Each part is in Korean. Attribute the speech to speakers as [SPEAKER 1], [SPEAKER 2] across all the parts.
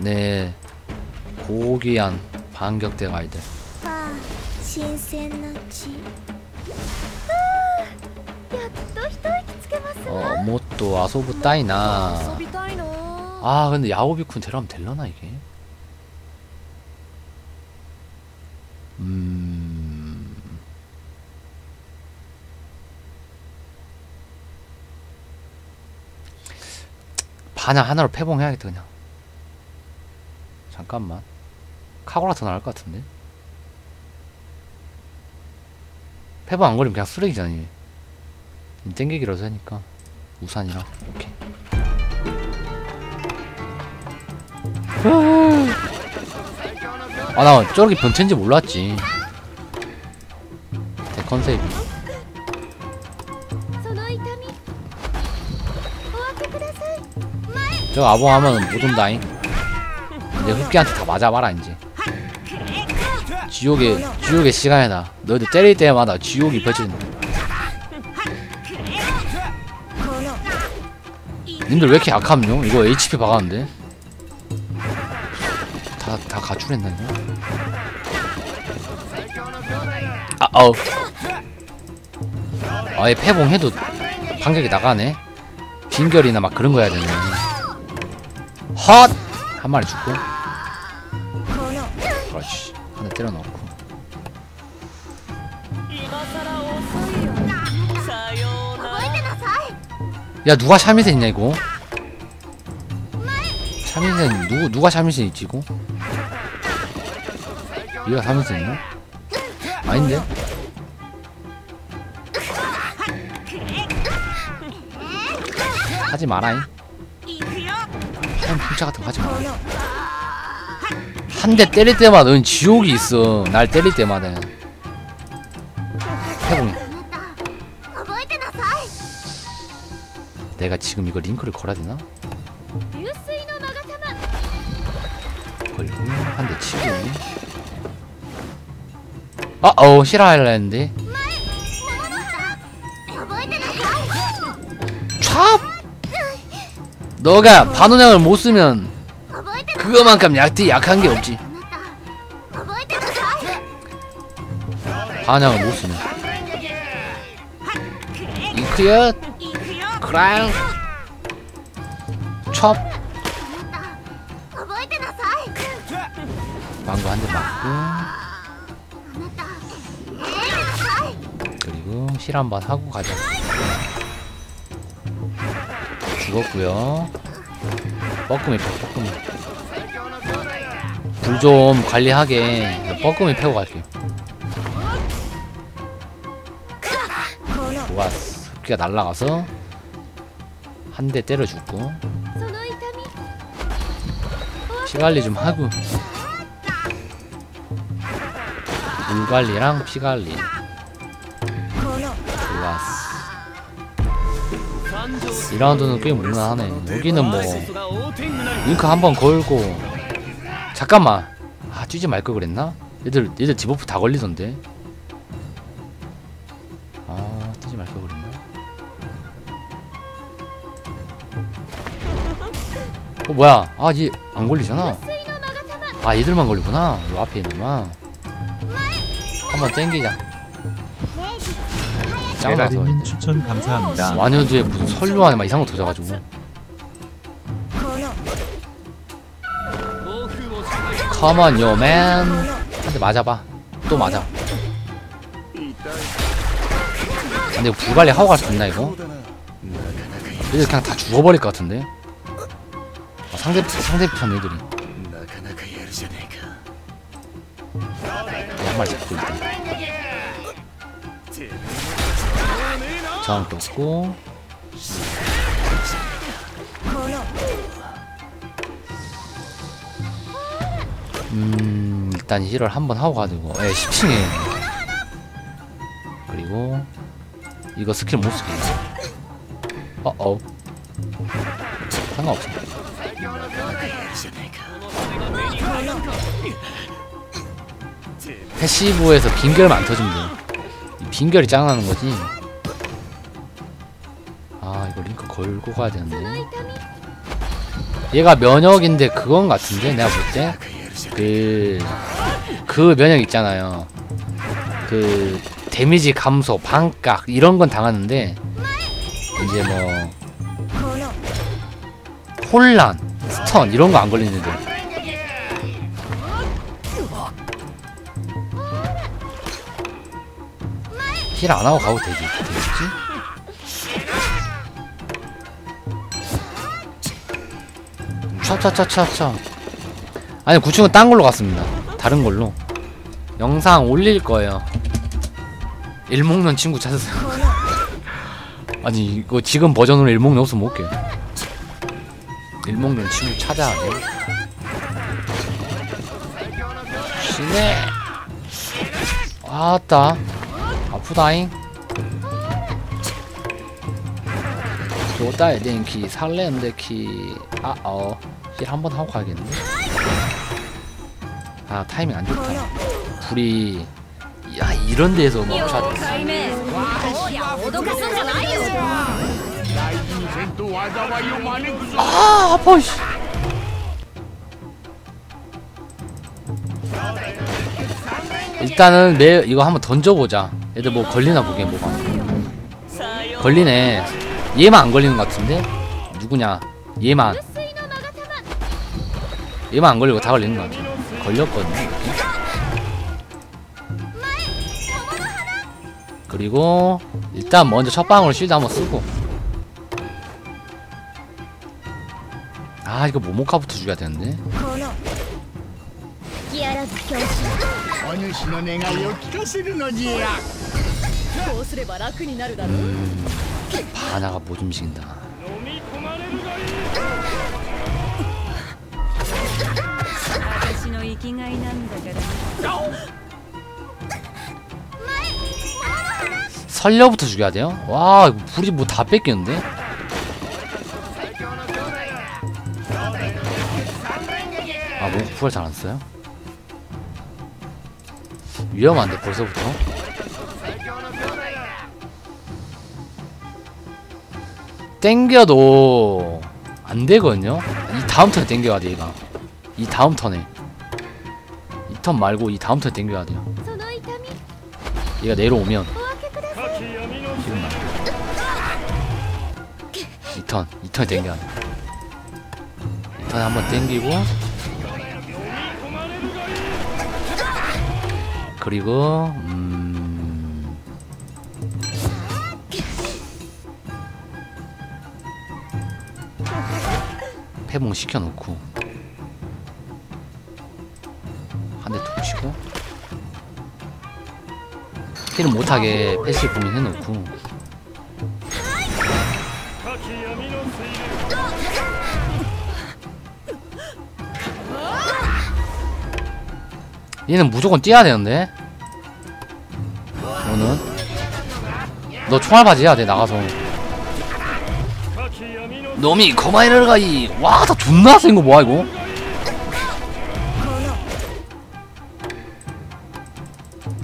[SPEAKER 1] 내 고귀한 반격대 가이드
[SPEAKER 2] ああ新鮮な血ああやっと一息つけますわ
[SPEAKER 1] 어 뭣도 아소부 따이나
[SPEAKER 2] 遊びたいな
[SPEAKER 1] 아 근데 야오비쿤 데려가면 될라나 이게 음 반야 하나로 패봉해야겠다 그냥 잠깐만. 카고라 더 나을 것 같은데? 패브 안 걸리면 그냥 쓰레기잖아 얘 땡기기라서 하니까. 우산이랑. 오케이. 아 나 저렇게 변체인지 몰랐지. 내 컨셉이. 저 아봉 하면 못 온다잉. 이제 흡기한테 다 맞아봐라 이제. 지옥의 지옥의 시간이다. 너희들 때릴 때마다 지옥이 펼쳐진다. 님들 왜 이렇게 약함요? 이거 HP 박았는데? 다, 다 가출했나 이거? 아, 어우, 아예 패봉해도 반격이 나가네? 빈결이나 막 그런 거 해야 되네. 헛! 한 마리 죽고. 때려 넣고. 야 누가 샤미센 있냐 이거? 샤미센 누, 누가 샤미센 있지 이거? 얘가 샤미세 있나? 아닌데? 하지 마라잉. 형 불차 같은 거 하지 마. 한 대 때릴 때마다 은 지옥이 있어. 날 때릴 때마다. 태공이 내가 지금 이거 링크를 걸어야 되나? 걸고 한 대 치고. 아, 어, 싫어하려 했는데 너가 반원형을 못 쓰면 그거만큼 약대 약한 게 없지. 반향을 못 쓰네. 이크야, 크랑, 첩. 망고 한 대 맞고. 그리고 실 한 번 하고 가자. 죽었고요. 뻐꾸미 패고 뻐꾸미. 불 좀 관리하게. 뻐끔이 패고 갈게요 좋았어 흡기가 날라가서 한 대 때려주고. 피 관리 좀 하고. 물 관리랑 피 관리. 좋았어. 2라운드는 꽤 무난하네. 여기는 뭐 윙크 한 번 걸고. 잠깐만. 아 뛰지 말 걸 그랬나? 얘들 얘들 디버프 다 걸리던데. 아 뛰지 말 걸 그랬나? 어 뭐야? 아 얘 안 걸리잖아. 아 얘들만 걸리구나. 요 앞에 있는만. 한번 땡기자. 짱나서
[SPEAKER 3] 에라리님 추천 감사합니다.
[SPEAKER 1] 마녀주에 무슨 설교 안에 막 이상한 거 터져가지고
[SPEAKER 2] この
[SPEAKER 4] 暴風をし
[SPEAKER 1] Come on yo man 한 대 맞아봐 또 맞아 근데 이거 불관리 하고 갈 수 있나 이거? 얘들 그냥 다 죽어버릴 것 같은데 아, 상대, 상대편 애들이 얘한 마리 잡고 있다 저항 떴고. 음 일단 힐을 한번 하고 가지고. 예 10층에. 그리고 이거 스킬 못 쓰게. 어어. 상관없어. 패시브에서 빈결만 안 돼이 빈결이 짱나는 거지 돌고 가야 되는데. 얘가 면역인데 그건 같은데 내가 볼때그그 그 면역 있잖아요. 그 데미지 감소 반각 이런 건 당하는데 이제 뭐 혼란 스턴 이런 거 안 걸리는 애들. 힐 안 하고 가도 되지. 차차차차차. 아니 구충은 딴 걸로 갔습니다. 다른 걸로. 영상 올릴 거예요. 일목련 친구 찾으세요. 아니 이거 지금 버전으로 일목련 없으면 못 깨. 일목련 친구 찾아야 돼. 시네. 아따. 아프다잉. 조다의 den키 설레는데 키. 아 어. 힐 한 번 하고 가야겠는데. 아 타이밍 안 좋다. 불이. 야 이런 데서 멈춰야 돼.
[SPEAKER 4] 解明おや脅かすんじゃないよ
[SPEAKER 1] 아 아파 씨. 일단은 매 이거 한번 던져보자. 애들 뭐 걸리나 보게 뭐가
[SPEAKER 4] さよ
[SPEAKER 1] 걸리네. 얘만 안 걸리는 것 같은데 누구냐? 얘만
[SPEAKER 2] 水の勾玉
[SPEAKER 1] 이만 안 걸리고 다 걸리는 것 같아요. 걸렸거든요 그리고 일단 먼저 첫 방으로 실드 한번 쓰고. 아 이거 모모카부터 죽여야 되는데. 음, 바나가 못 움직인다.
[SPEAKER 4] 生きがいなんだから
[SPEAKER 1] 설려부터 죽여야 돼요? 와 이거 불이 뭐 다 뺏기는데? 아뭐 부활 잘 안 써요? 위험한데 벌써부터? 땡겨도 안 되거든요? 이 다음 턴에 땡겨야 돼 얘가 이 다음 턴에 이턴 말고 이 다음 턴에 땡겨야 돼요. 얘가 내려오면 지금 2턴 2턴에 땡겨야 돼. 2턴에 한번 땡기고. 그리고 음 해몽 시켜놓고. 힐은 못하게 패시브 봉인 해놓고. 얘는 무조건 뛰어야 되는데? 너는? 너 총알 바지 해야 돼 나가서. 놈이 거마이를 가이 와 다 존나 센 거 뭐야 이거?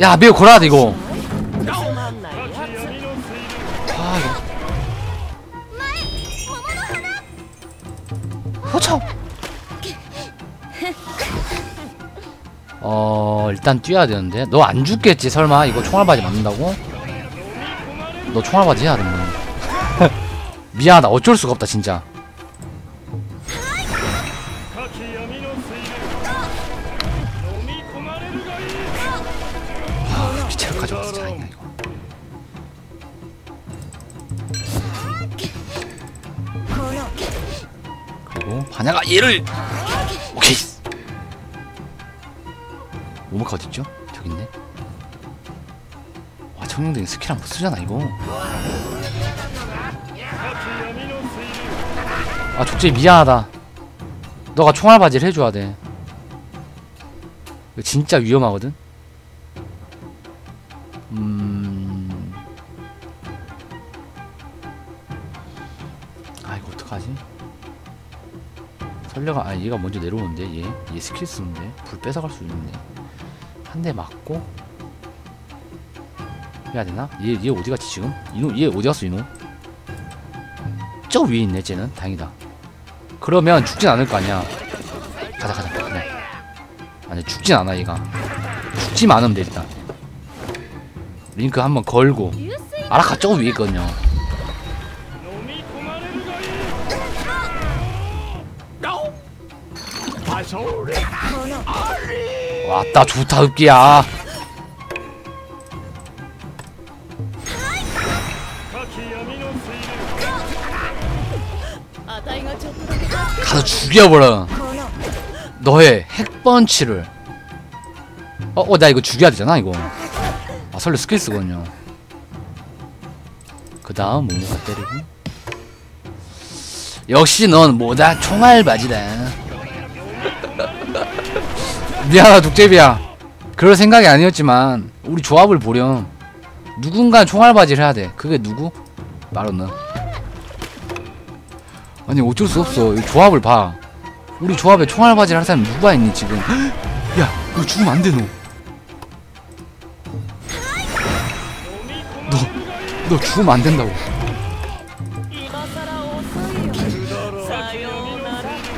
[SPEAKER 1] 야 매우 걸어야 돼 이거 어 일단 뛰어야 되는데. 너 안 죽겠지 설마? 이거 총알바지 맞는다고? 너 총알바지 해야 된다 미안하다. 어쩔 수가 없다 진짜. 아 반야가 얘를. 오케이 모모카 어딨죠? 저기 있네. 와 청룡등이 스킬 한번 쓰잖아 이거. 아 족제이 미안하다. 너가 총알 바지를 해줘야 돼. 진짜 위험하거든. 음... 아 이거 어떡하지? 설레가 아 얘가 먼저 내려오는데? 얘 얘 스킬 쓰는데? 불 뺏어갈 수 있는데 한 대 맞고 해야 되나? 얘 얘 어디 갔지 지금? 이노 얘 어디 갔어 이노? 저 위에 있네 쟤는. 다행이다. 그러면 죽진 않을 거 아니야. 가자 가자. 그냥. 아니 죽진 않아 얘가. 죽지만 않으면 돼 일단. 링크 한번 걸고. 아라카 저거 위에 있거든요 왔다 좋다 흡기야. 가서 죽여버려. 너의 핵번치를. 어어 나 이거 죽여야 되잖아 이거. 아 설레 스킬 쓰거든요. 그 다음 몸무가 때리고. 역시 넌 뭐다 총알바지다. 미안하다 독재비야. 그럴 생각이 아니었지만 우리 조합을 보렴. 누군가 총알바지를 해야 돼. 그게 누구? 말었나? 아니 어쩔 수 없어. 조합을 봐. 우리 조합에 총알바지를 할 사람 누가 있니 지금? 야 이거 죽으면 안돼 너. 너, 너 죽으면 안 된다고.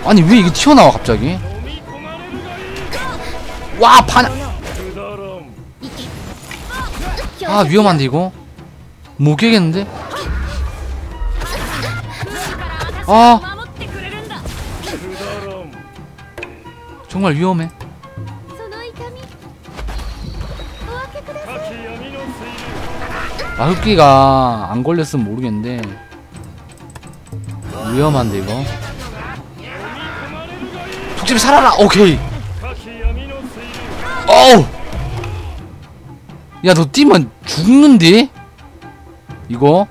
[SPEAKER 1] 아니 왜 이게 튀어나와 갑자기? 와 반. 아 위험한데 이거 못 깨겠는데? 아 정말 위험해. 아 흡기가 안 걸렸으면 모르겠는데 위험한데 이거 족집이 살아라 오케이 어우! 야너 뛰면 죽는데? 이거?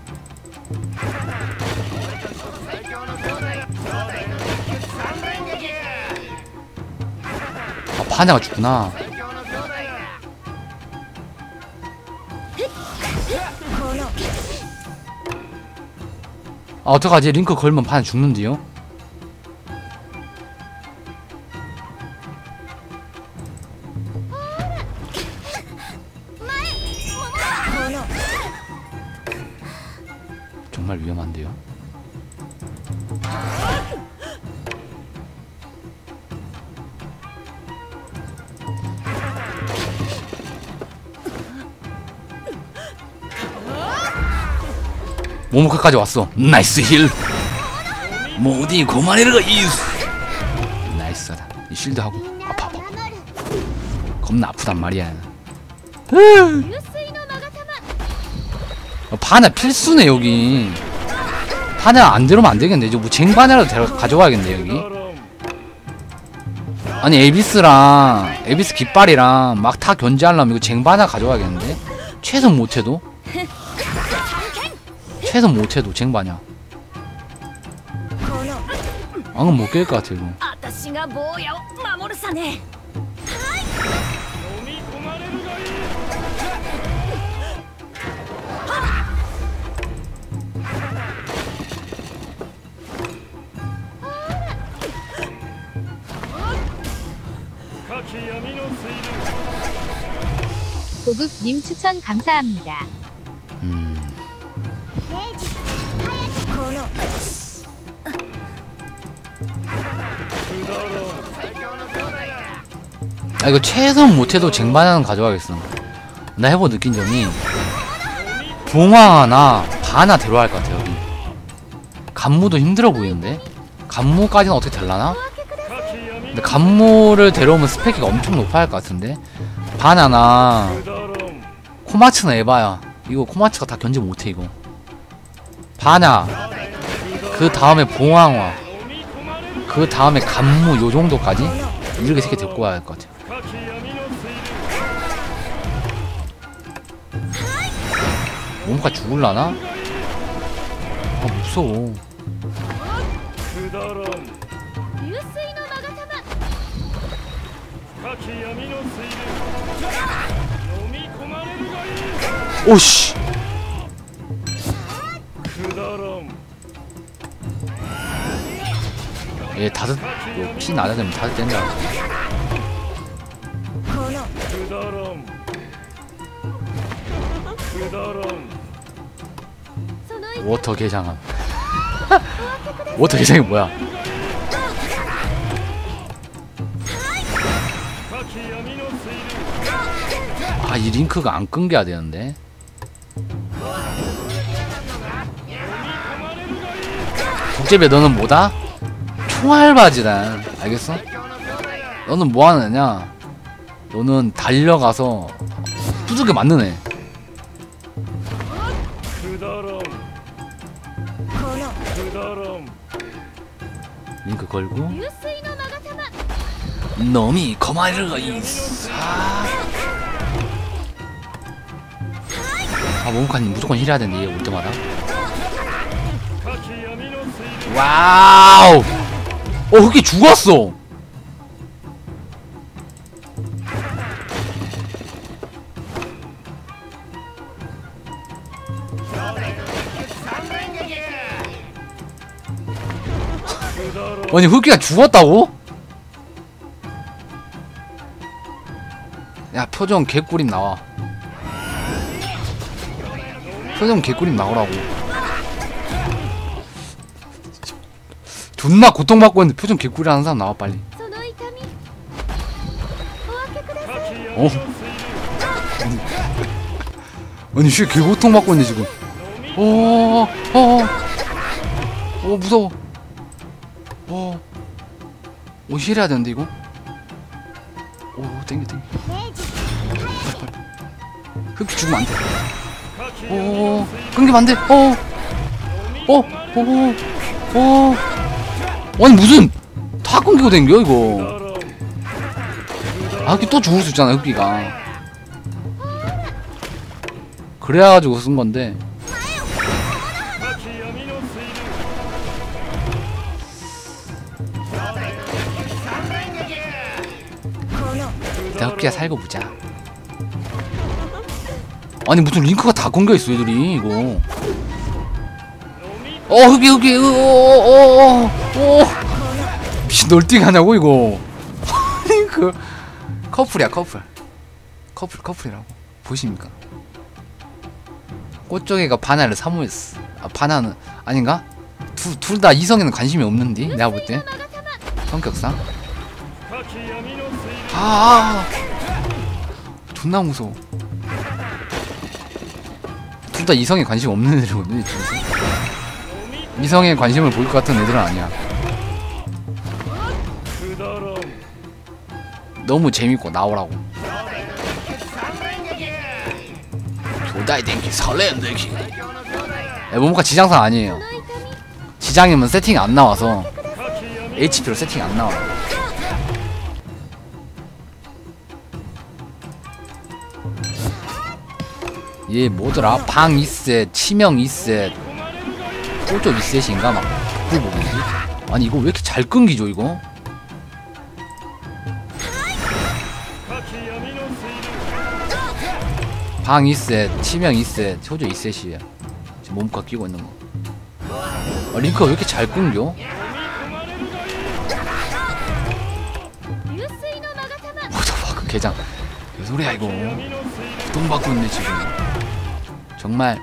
[SPEAKER 1] 아 파냐가 죽구나. 아 어떡하지? 링크 걸면 파냐 죽는데요 모모카까지 왔어. 나이스 힐. 모디 고마리르가 이스 나이스다 이 쉴드하고. 아파 아파 겁나 아프단 말이야. 바나 필수네 여기. 바나 안 데려오면 안 되겠네. 저뭐 쟁바나라도 가져와야겠네 여기. 아니 에비스랑 에비스 깃발이랑 막 다 견제하려면 이거 쟁바나 가져와야겠는데? 최소 못해도? 최선 못해도 쟁반이야. 방금 못 깰 것 같아 이거.
[SPEAKER 5] 고급님 추천 감사합니다.
[SPEAKER 1] 아 이거 최선 못해도 쟁반은 가져가겠어. 나 해보 느낀 점이 봉화나 바나 데려야 할것 같아 여기. 간무도 힘들어 보이는데? 간무까지는 어떻게 될라나? 근데 간무를 데려오면 스펙이 엄청 높아야 할 것 같은데? 바나나 코마츠는 에바야. 이거 코마츠가 다 견제 못해 이거. 바나. 그 다음에 봉황화. 그 다음에 간무 요 정도까지? 이렇게 새끼 데리고 와야 할 것 같아 몸가 죽을라나? 아 무서워
[SPEAKER 2] 流水の勾玉
[SPEAKER 1] 오씨 얘 다들 뭐 피 나야 되면 다들 뗀다 워터 개장함. 워터 개장이 뭐야? 아 이 링크가 안 끊겨야 되는데. 국제배 너는 뭐다? 총알바지란 알겠어? 너는 뭐하느냐? 너는 달려가서 두들겨 맞는 애. 핑크 걸고. 놈이 거마이르가 있어 아 모모카님 무조건 힐해야 되는데 얘올 때마다. 와우! 어 흑기 죽었어! 아니 흑기가 죽었다고? 야 표정 개꿀임 나와. 표정 개꿀임 나오라고. 존나 고통받고 있는데 표정 개꿀이라는 사람 나와 빨리. 어? 아니 씨 개고통받고 있네 지금? 어어어 무서워. 뭐 오시래야 되는데 이거? 오 땡겨 땡겨. 빨리 빨리 흡기 죽으면 안돼. 오오오. 끊기면 안돼 오오 오오오 오 어, 어, 어. 아니 무슨 다 끊기고 댕겨 이거.
[SPEAKER 4] 아
[SPEAKER 1] 흡기 또 죽을 수 있잖아 흡기가. 그래가지고 쓴건데. 코끼리가 살고 보자. 아니 무슨 링크가 다 건겨있어 얘들이 이거. 어 흑이 흑이 어어어어 어, 어, 어, 미친 널뛰하냐고 이거. 링크. 커플이야 커플. 커플 커플이라고. 보십니까? 꽃조개가 바나를 사모했어. 아 바나는 아닌가? 둘 다 이성에는 관심이 없는데 내가 볼때. 성격상. 아아. 존나 무서워. 둘 다 이성에 관심 없는 애들이거든 이성에 관심을 보일 것 같은 애들은 아니야. 너무 재밌고 나오라고. 조다이 댕기 설렘 댕기 에보모카 지장사 아니에요. 지장이면 세팅 안 나와서 HP로 세팅 안 나와요. 얘 뭐더라? 방 2셋, 치명 2셋, 쫄쫄 2셋인가? 막, 꿀복이지? 아니, 이거 왜 이렇게 잘 끊기죠, 이거? 방 2셋, 치명 2셋, 효조 2셋이야. 지금 몸값 끼고 있는 거. 아, 링크가 왜 이렇게 잘 끊겨? 뭐다, 막, 개장. 왜 소리야, 이거. 돈 받고 있네, 지금. 정말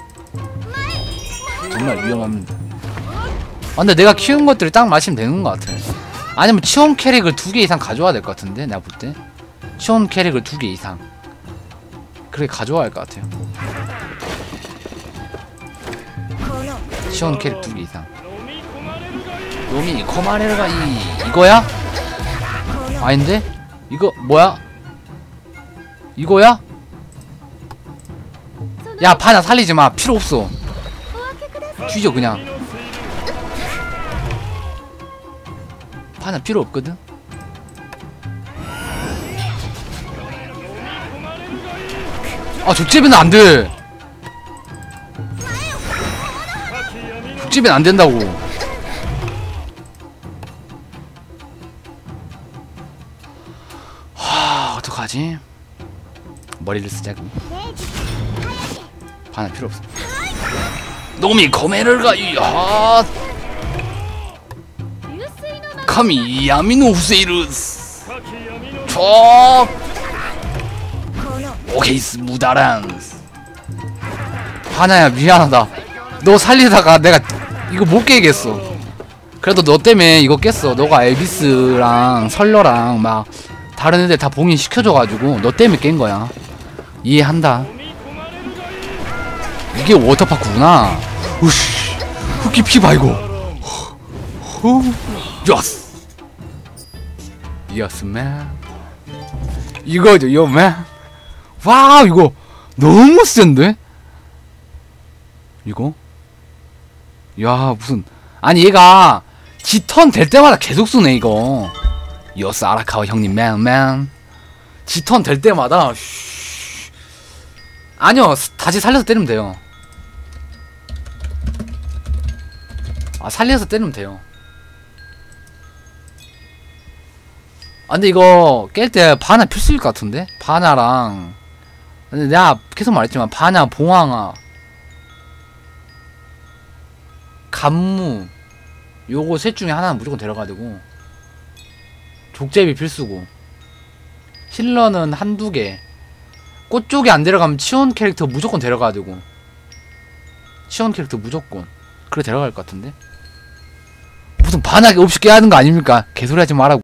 [SPEAKER 1] 정말 위험합니다 아, 근데 내가 키운 것들을 딱 마시면 되는 것 같아 아니면 치온 캐릭을 두 개 이상 가져와야 될 것 같은데 내가 볼 때 치온 캐릭을 두 개 이상 그렇게 가져와야 할 것 같아요 치온 캐릭 두 개 이상 로미 코마레르가 이 이거야? 아닌데? 이거 뭐야? 이거야? 야 파나 살리지 마. 필요 없어. 뒤져 그냥. 파나 필요 없거든? 아 족집에는 안돼. 족제비는 안된다고. 하 어떡하지? 머리를 쓰자고 반할 필요 없어. 놈이 거메를 가이
[SPEAKER 2] 아.
[SPEAKER 1] 감히 야미노 후세이루스
[SPEAKER 2] 저
[SPEAKER 1] 오케이스 무다란스. 하나야 미안하다. 너 살리다가 내가 이거 못 깨겠어. 그래도 너 때문에 이거 깼어. 너가 엘비스랑 설러랑 막 다른 애들 다 봉인 시켜줘가지고 너 때문에 깬 거야. 이해한다. 이게 워터파크구나. 우씨 흑기 피봐 이거. 후 야스 야스 맨 이거죠 요맨 와우 이거 너무 센데? 이거? 야 무슨 아니 얘가 지턴 될 때마다 계속 쏘네 이거. 여스 아라카와 형님 맨맨 지턴 될 때마다 쉬. 아니요 스- 다시 살려서 때리면 돼요 아 살려서 때리면 돼요 아 근데 이거 깰 때 바나 필수일 것 같은데 바나랑 근데 내가 계속 말했지만 바나 봉황아 감무 요거 셋 중에 하나는 무조건 데려가야 되고 족제비 필수고 힐러는 한두 개. 꽃 쪽에 안 데려가면 치원 캐릭터 무조건 데려가야 되고. 치원 캐릭터 무조건. 그래 데려갈 것 같은데. 무슨 반하게 없이 깨야 하는 거 아닙니까? 개소리 하지 말라고.